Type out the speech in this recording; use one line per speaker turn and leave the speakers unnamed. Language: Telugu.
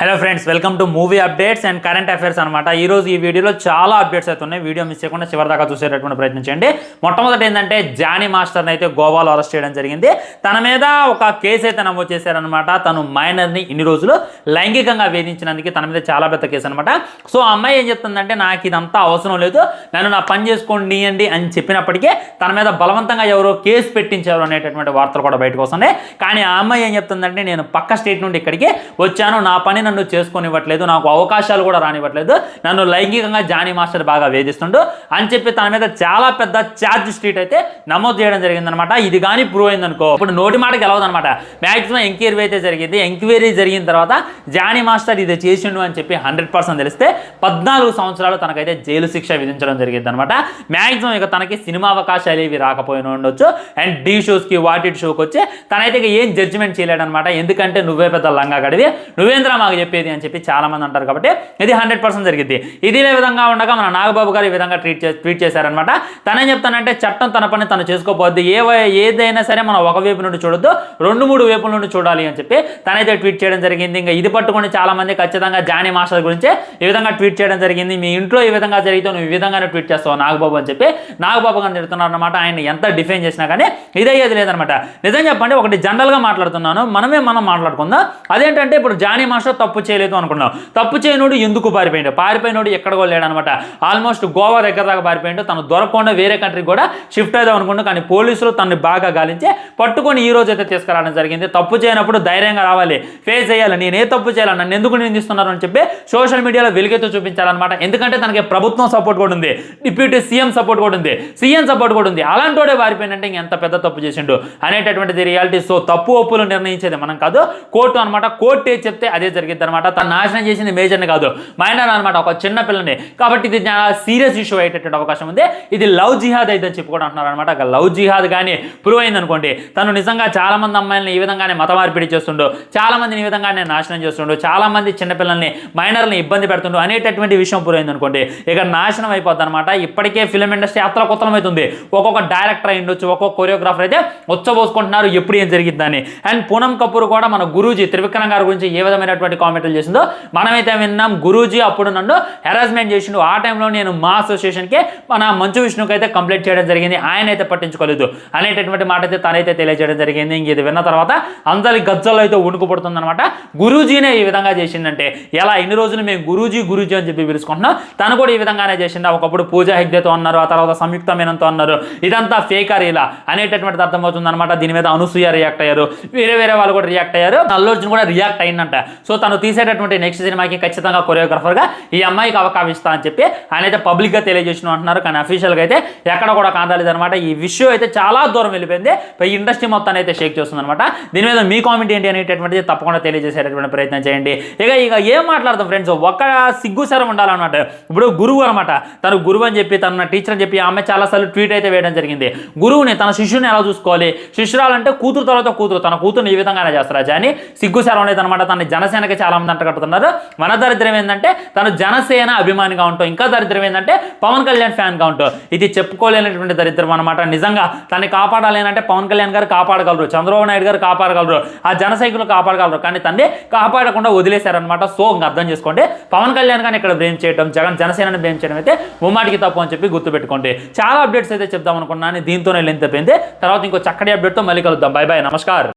Hello friends welcome to movie updates and current affairs అనమాట ఈ రోజు ఈ వీడియోలో చాలా అప్డేట్స్ అయితే ఉన్నాయి వీడియో మిస్ చేయకుండా చివరి దాకా చూసేటటువంటి ప్రయత్నం చేయండి. మొట్టమొదటి ఏంటంటే జానీ మాస్టర్ని అయితే గోవాలో అరెస్ట్ చేయడం జరిగింది. తన మీద ఒక కేసు అయితే నమోదు చేశారనమాట తను మైనర్ని ఇన్ని రోజులు లైంగికంగా వేధించినందుకు తన మీద చాలా పెద్ద కేసు అనమాట సో అమ్మాయి ఏం చెప్తుందంటే నాకు ఇదంతా అవసరం లేదు. నన్ను నా పని చేసుకోండి అని చెప్పినప్పటికీ తన మీద బలవంతంగా ఎవరో కేసు పెట్టించారు అనేటటువంటి వార్తలు కూడా బయటకు వస్తున్నాయి. కానీ ఆ అమ్మాయి ఏం చెప్తుందంటే నేను పక్క స్టేట్ నుండి ఇక్కడికి వచ్చాను. నా పని నన్ను చేసుకొనివ్వట్లేదు నాకు అవకాశాలు కూడా రానివ్వట్లేదు నన్ను లైంగికంగా జానీ మాస్టర్ బాగా వేధిస్తుండు అని చెప్పి తన మీద చాలా పెద్ద ఛార్జ్ స్ట్రీట్ అయితే నమోదు చేయడం జరిగిందనమాట. ఇది కానీ ప్రూవ్ అయిందనుకో. ఇప్పుడు నోటి మాట గెలవదనమాట మ్యాక్సిమం ఎంక్వైరీ అయితే జరిగింది. ఎంక్వైరీ జరిగిన తర్వాత జానీ మాస్టర్ ఇది చేసిండు అని చెప్పి హండ్రెడ్ పర్సెంట్ తెలిస్తే పద్నాలుగు సంవత్సరాలు తనకైతే జైలు శిక్ష విధించడం జరిగింది అనమాట మ్యాక్సిమం ఇక తనకి సినిమా అవకాశాలు ఏవి రాకపోయినా ఉండొచ్చు. అండ్ డీ షోస్కి వాటి షోకి వచ్చి తనైతే ఇక ఏం జడ్జిమెంట్ చేయలేడనమాట. ఎందుకంటే నువ్వే పెద్ద లంగా గడివి. నువ్వేంద్ర మాకు చెప్పేది అని చెప్పి చాలా మంది అంటారు కాబట్టి ఇది హండ్రెడ్ పర్సెంట్ జరిగింది ఇది విధంగా ఉండగా మన నాగబాబు గారు ఈ విధంగా ట్రీట్ చే ట్వీట్ చేశారనమాట తనేం చెప్తానంటే చట్టం తన పని తను చేసుకోపోద్ది ఏ ఏదైనా సరే మనం ఒక వైపు నుండి చూడొద్దు రెండు మూడు వైపుల నుండి చూడాలి అని చెప్పి తనైతే ట్వీట్ చేయడం జరిగింది. ఇంకా ఇది పట్టుకొని చాలా మంది ఖచ్చితంగా జానీ మాస్టర్ గురించి ఈ విధంగా ట్వీట్ చేయడం జరిగింది. మీ ఇంట్లో ఈ విధంగా జరిగితే నువ్వు ఈ విధంగానే ట్వీట్ చేస్తావు నాగబాబు అని చెప్పి నాగబాబు గారు తిడుతున్నారు అనమాట ఆయన ఎంత డిఫైన్ చేసినా కానీ ఇదయ్యేది లేదనమాట నిజం చెప్పండి ఒకటి జనరల్గా మాట్లాడుతున్నాను. మనమే మనం మాట్లాడుకుందాం. అదేంటంటే ఇప్పుడు జానీ మాస్టర్ తప్పు చేయలేదు అనుకున్నాం తప్పు చేయనోడు ఎందుకు పారిపోయాడు? పారిపోయినోడు ఎక్కడికో లేడనమాట. ఆల్మోస్ట్ గోవా దగ్గర దాకా పారిపోయాడు. తను దొరకకుండా వేరే కంట్రీకి కూడా షిఫ్ట్ అవుదాం అనుకున్నాడు. కానీ పోలీసులు తనని బాగా గాలించి పట్టుకొని ఈ రోజు అయితే తీసుకురావడం జరిగింది. తప్పు చేయనప్పుడు ధైర్యంగా రావాలి. ఫేస్ చేయాలి. నేను ఏ తప్పు చేయాలి. నన్ను ఎందుకు నిందిస్తున్నారు అని చెప్పి సోషల్ మీడియాలో వెలుగెత్తు చూపించాలన్నమాట. ఎందుకంటే తనకి ప్రభుత్వం సపోర్ట్ కూడా ఉంది. డిప్యూటీ సీఎం సపోర్ట్ కూడా ఉంది. సీఎం సపోర్ట్ కూడా ఉంది. అలాంటోడే పారిపోయినంటే ఇంకెంత పెద్ద తప్పు చేసిండు? అనేటటువంటిది రియాలిటీ సో తప్పు ఒప్పులు నిర్ణయించేది మనం కాదు. కోర్టు అనమాట కోర్టు చెప్తే అదే జరిగింది. అనమాట తను నాశనం చేసింది మేజర్ని కాదు మైనర్ అనమాట ఒక చిన్న పిల్లని. కాబట్టి ఇది చాలా సీరియస్ ఇష్యూ అయ్యేటటువంటి అవకాశం ఉంది. ఇది లవ్ జిహాద్ అయితే చెప్పి కూడా అంటున్నారు అనమాట లవ్ జిహాద్ కానీ ప్రూవ్ అయింది అనుకోండి తను నిజంగా చాలా మంది అమ్మాయిలను ఈ విధంగానే మత మార్పిడి చేస్తుండు చాలా మందిని ఈ విధంగానే నాశనం చేస్తుండు చాలా మంది చిన్నపిల్లల్ని మైనర్ని ఇబ్బంది పెడుతుండు అనేటటువంటి విషయం ప్రూవ్ అయిందనుకోండి ఇక నాశనం అయిపోద్ది అనమాట ఇప్పటికే ఫిలిం ఇండస్ట్రీ అత్ర కొత్తలం అవుతుంది ఒక్కొక్క డైరెక్టర్ అయ్యుండొచ్చు ఒక్కొక్క కొరియోగ్రాఫర్ అయితే వచ్చబోసుకుంటున్నారు ఎప్పుడు ఏం జరిగిందని అండ్ పూనం కపూర్ కూడా మన గురూజీ త్రివిక్రమ్ గారి గురించి ఏ విధమైనటువంటి కామెంట్లు చేసిందో. మనమైతే విన్నాం గురూజీ అప్పుడు నన్ను హెరాస్మెంట్ చేసిండు. ఆ టైంలో నేను మా అసోసియేషన్కి మన మంచు విష్ణుకి అయితే కంప్లైంట్ చేయడం జరిగింది. ఆయన అయితే పట్టించుకోలేదు. అనేటటువంటి మాట అయితే తనైతే తెలియజేయడం జరిగింది. ఇంక ఇది విన్న తర్వాత అందరి గజ్జల్లో అయితే ఉణుకు పడుతుందన్నమాట. గురూజీనే ఈ విధంగా చేసిందంటే ఎలా? ఇన్ని రోజులు మేము గురూజీ గురూజీ అని చెప్పి పిలుచుకుంటున్నాం. తను కూడా ఈ విధంగానే చేసిండు ఒకప్పుడు పూజా హెగ్దేతో అన్నారు ఆ తర్వాత సంయుక్త మీనంతో అన్నారు. ఇదంతా ఫేకర్ ఇలా అనేటటువంటిది అర్థమవుతుంది అనమాట దీని మీద అనసూయ రియాక్ట్ అయ్యారు. వేరే వేరే వాళ్ళు కూడా రియాక్ట్ అయ్యారు. అల్లు అర్జున్ కూడా రియాక్ట్ అయిందంట. సో తను తీసేటటువంటి నెక్స్ట్ సినిమాకి ఖచ్చితంగా కొరియోగ్రాఫర్గా ఈ అమ్మాయికి అవకాశిస్తా అని చెప్పి ఆయన అయితే పబ్లిక్గా తెలియజేసిన అంటున్నారు. కానీ అఫీషియల్గా అయితే ఎక్కడ కూడా కాదాలేదు అనమాట ఈ విషయం అయితే చాలా దూరం వెళ్ళిపోయింది. ఇండస్ట్రీ మొత్తాన్ని అయితే షేక్ చేస్తుంది అనమాట దీని మీద మీ కామెంట్ ఏంటి అనేటటువంటిది తప్పకుండా తెలియజేసేటటువంటి ప్రయత్నం చేయండి. ఇక ఇక ఏం మాట్లాడతాం ఫ్రెండ్స్ ఒక్క సిగ్గు సరం ఉండాలన్నమాట. ఇప్పుడు గురువు అనమాట తను గురువు అని చెప్పి తన టీచర్ అని చెప్పి ఆమె చాలాసార్లు ట్వీట్ అయితే వేయడం జరిగింది. గురువుని తన శిష్యుని ఎలా చూసుకోవాలి? శిష్యురాలంటే కూతురు తర్వాత కూతురు. తన కూతురుని ఈ విధంగానే చేస్తారా అని సిగ్గు శరం అనేది అనమాట తన జనసేనకి చాలా మంది అంటగట్టుతున్నారు మన దరిద్రం ఏంటంటే తను జనసేన అభిమానిగా ఉంటాం ఇంకా దరిద్రం ఏంటంటే పవన్ కళ్యాణ్ ఫ్యాన్గా ఉంటాం. ఇది చెప్పుకోలేనటువంటి దరిద్రం అనమాట నిజంగా తనని కాపాడాలి అంటే పవన్ కళ్యాణ్ గారు కాపాడగలరు చంద్రబాబు నాయుడు గారు కాపాడగలరు ఆ జన సైకిల్ కాపాడగలరు. కానీ తన్ని కాపాడకుండా వదిలేశారనమాట సో ఇంకా అర్థం చేసుకోండి. పవన్ కళ్యాణ్ గారిని ఇక్కడ బ్లేమ్ చేయడం జగన్ జనసేనని బ్లేమ్ చేయడం అయితే ఉమ్మాటికి తప్పు అని చెప్పి గుర్తుపెట్టుకోండి. చాలా అప్డేట్స్ అయితే చెప్దాం అనుకున్నాను. దీంతోనే లెంత్ అయిపోయింది. తర్వాత ఇంకో చక్కటి అప్డేట్తో మళ్ళీ కలుద్దాం. Bye bye. నమస్కారం.